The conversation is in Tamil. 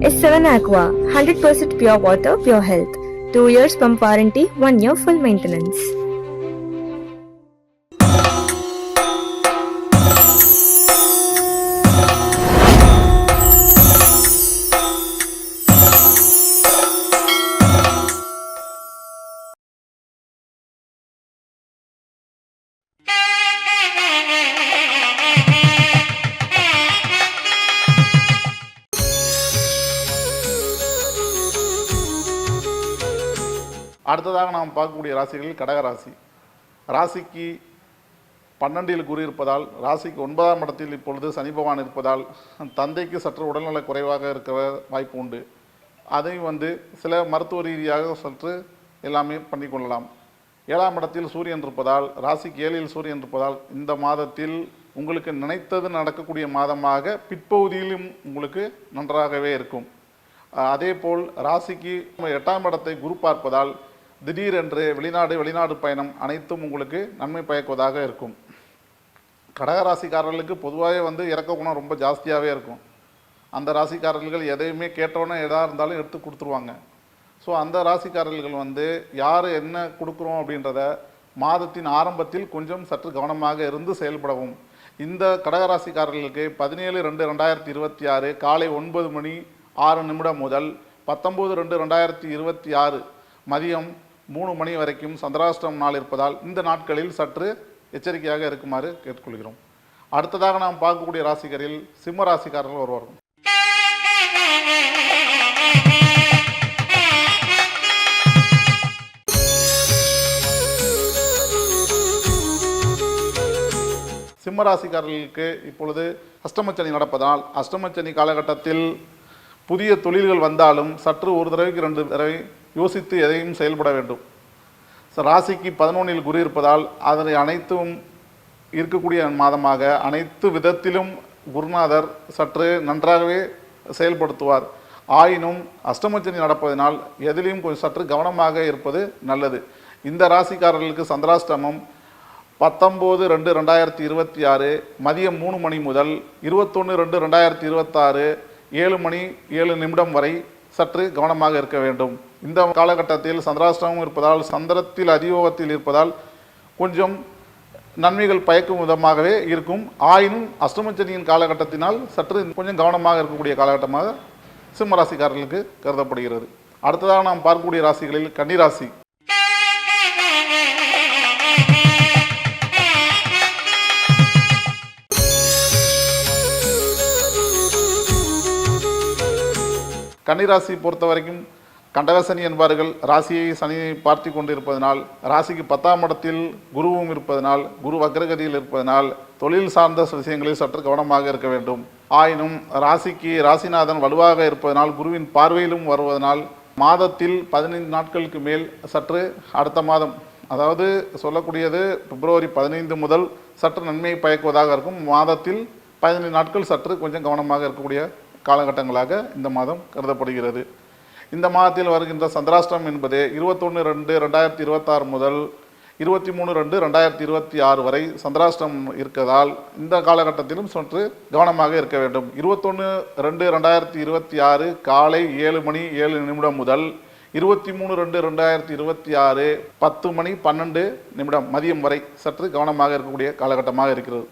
is 7 Aqua, 100% pure water, pure health. 2 years pump warranty, 1 year full maintenance. அடுத்ததாக நாம் பார்க்கக்கூடிய ராசிகளில் கடக ராசி. ராசிக்கு பன்னெண்டில் குரு இருப்பதால் ராசிக்கு ஒன்பதாம் இடத்தில் இப்பொழுது சனி பகவான் இருப்பதால் தந்தைக்கு சற்று உடல்நல குறைவாக இருக்கிற வாய்ப்பு உண்டு. அதையும் வந்து சில மருத்துவ ரீதியாக சற்று எல்லாமே பண்ணிக்கொள்ளலாம் ஏழாம் இடத்தில் சூரியன் இருப்பதால் ராசிக்கு ஏழில் சூரியன் இருப்பதால் இந்த மாதத்தில் உங்களுக்கு நினைத்தது நடக்கக்கூடிய மாதமாக பிற்பகுதியிலும் உங்களுக்கு நன்றாகவே இருக்கும். அதேபோல் ராசிக்கு எட்டாம் இடத்தை குரு பார்ப்பதால் திடீரென்று வெளிநாடு வெளிநாடு பயணம் அனைத்தும் உங்களுக்கு நன்மை பயக்குவதாக இருக்கும். கடகராசிக்காரர்களுக்கு பொதுவாகவே வந்து இறக்க குணம் ரொம்ப ஜாஸ்தியாகவே இருக்கும். அந்த ராசிக்காரர்கள் எதையுமே கேட்டோன்னே எதாக இருந்தாலும் எடுத்து கொடுத்துருவாங்க. ஸோ அந்த ராசிக்காரர்கள் வந்து யார் என்ன கொடுக்குறோம் அப்படின்றத மாதத்தின் ஆரம்பத்தில் கொஞ்சம் சற்று கவனமாக இருந்து செயல்படவும். இந்த கடகராசிக்காரர்களுக்கு பதினேழு ரெண்டு ரெண்டாயிரத்தி இருபத்தி ஆறு காலை ஒன்பது மணி ஆறு நிமிடம் முதல் பத்தொம்போது ரெண்டு ரெண்டாயிரத்தி இருபத்தி ஆறு மதியம் மூணு மணி வரைக்கும் சந்திராஷ்டிரம் நாள் இருப்பதால் இந்த நாட்களில் சற்று எச்சரிக்கையாக இருக்குமாறு கேட்டுக்கொள்கிறோம். அடுத்ததாக நாம் பார்க்கக்கூடிய ராசிகரில் சிம்ம ராசிக்காரர்கள் வருவார்கள் சிம்ம ராசிக்காரர்களுக்கு இப்பொழுது அஷ்டமச்சனி நடப்பதால் அஷ்டமச்சனி காலகட்டத்தில் புதிய தொழில்கள் வந்தாலும் சற்று ஒரு தடவைக்கு ரெண்டு தடவை யோசித்து எதையும் செயல்பட வேண்டும். ராசிக்கு பதினொன்றில் குரு இருப்பதால் அதனை அனைத்தும் இருக்கக்கூடிய மாதமாக அனைத்து விதத்திலும் குருநாதர் சற்று நன்றாகவே செயல்படுத்துவார். ஆயினும் அஷ்டமச்சனி நடப்பதனால் எதிலையும் கொஞ்சம் சற்று கவனமாக இருப்பது நல்லது. இந்த ராசிக்காரர்களுக்கு சந்திராஷ்டமம் பத்தொம்போது ரெண்டு ரெண்டாயிரத்தி இருபத்தி ஆறு மதியம் மூணு மணி முதல் இருபத்தொன்று ரெண்டு ரெண்டாயிரத்தி இருபத்தாறு ஏழு மணி ஏழு நிமிடம் வரை சற்று கவனமாக இருக்க வேண்டும். இந்த காலகட்டத்தில் சந்திராஷ்டமம் இருப்பதால் சந்திரத்தில் அதியோகத்தில் இருப்பதால் கொஞ்சம் நன்மைகள் பயக்கும் விதமாகவே இருக்கும். ஆயினும் அஷ்டமச்சனியின் காலகட்டத்தினால் சற்று கொஞ்சம் கவனமாக இருக்கக்கூடிய காலகட்டமாக சிம்ம ராசிக்காரர்களுக்கு கருதப்படுகிறது. அடுத்ததாக நாம் பார்க்கக்கூடிய ராசிகளில் கன்னிராசி. கன்னிராசி பொறுத்த வரைக்கும் கண்டகசனி என்பார்கள். ராசியை சனியை பார்த்து கொண்டிருப்பதனால் ராசிக்கு பத்தாம் இடத்தில் குருவும் இருப்பதனால் குரு வக்ரகதியில் இருப்பதனால் தொழில் சார்ந்த விஷயங்களில் சற்று கவனமாக இருக்க வேண்டும். ஆயினும் ராசிக்கு ராசிநாதன் வலுவாக இருப்பதனால் குருவின் பார்வையிலும் வருவதனால் மாதத்தில் பதினைந்து நாட்களுக்கு மேல் சற்று அடுத்த மாதம் அதாவது சொல்லக்கூடியது பிப்ரவரி பதினைந்து முதல் சற்று நன்மையை பயக்குவதாக இருக்கும். மாதத்தில் பதினைந்து நாட்கள் சற்று கொஞ்சம் கவனமாக இருக்கக்கூடிய காலகட்டங்களாக இந்த மாதம் கருதப்படுகிறது. இந்த மாதத்தில் வருகின்ற சந்திராஷ்டிரம் என்பது இருபத்தொன்று ரெண்டு ரெண்டாயிரத்தி இருபத்தாறு முதல் இருபத்தி மூணு ரெண்டு ரெண்டாயிரத்தி இருபத்தி ஆறு வரை சந்திராஷ்டிரம் இருக்கதால் இந்த காலகட்டத்திலும் சற்று கவனமாக இருக்க வேண்டும். இருபத்தொன்று ரெண்டு ரெண்டாயிரத்தி இருபத்தி ஆறு காலை ஏழு மணி ஏழு நிமிடம் முதல் இருபத்தி மூணு ரெண்டு ரெண்டாயிரத்தி இருபத்தி ஆறு பத்து மணி பன்னெண்டு நிமிடம் மதியம் வரை சற்று கவனமாக இருக்கக்கூடிய காலகட்டமாக இருக்கிறது.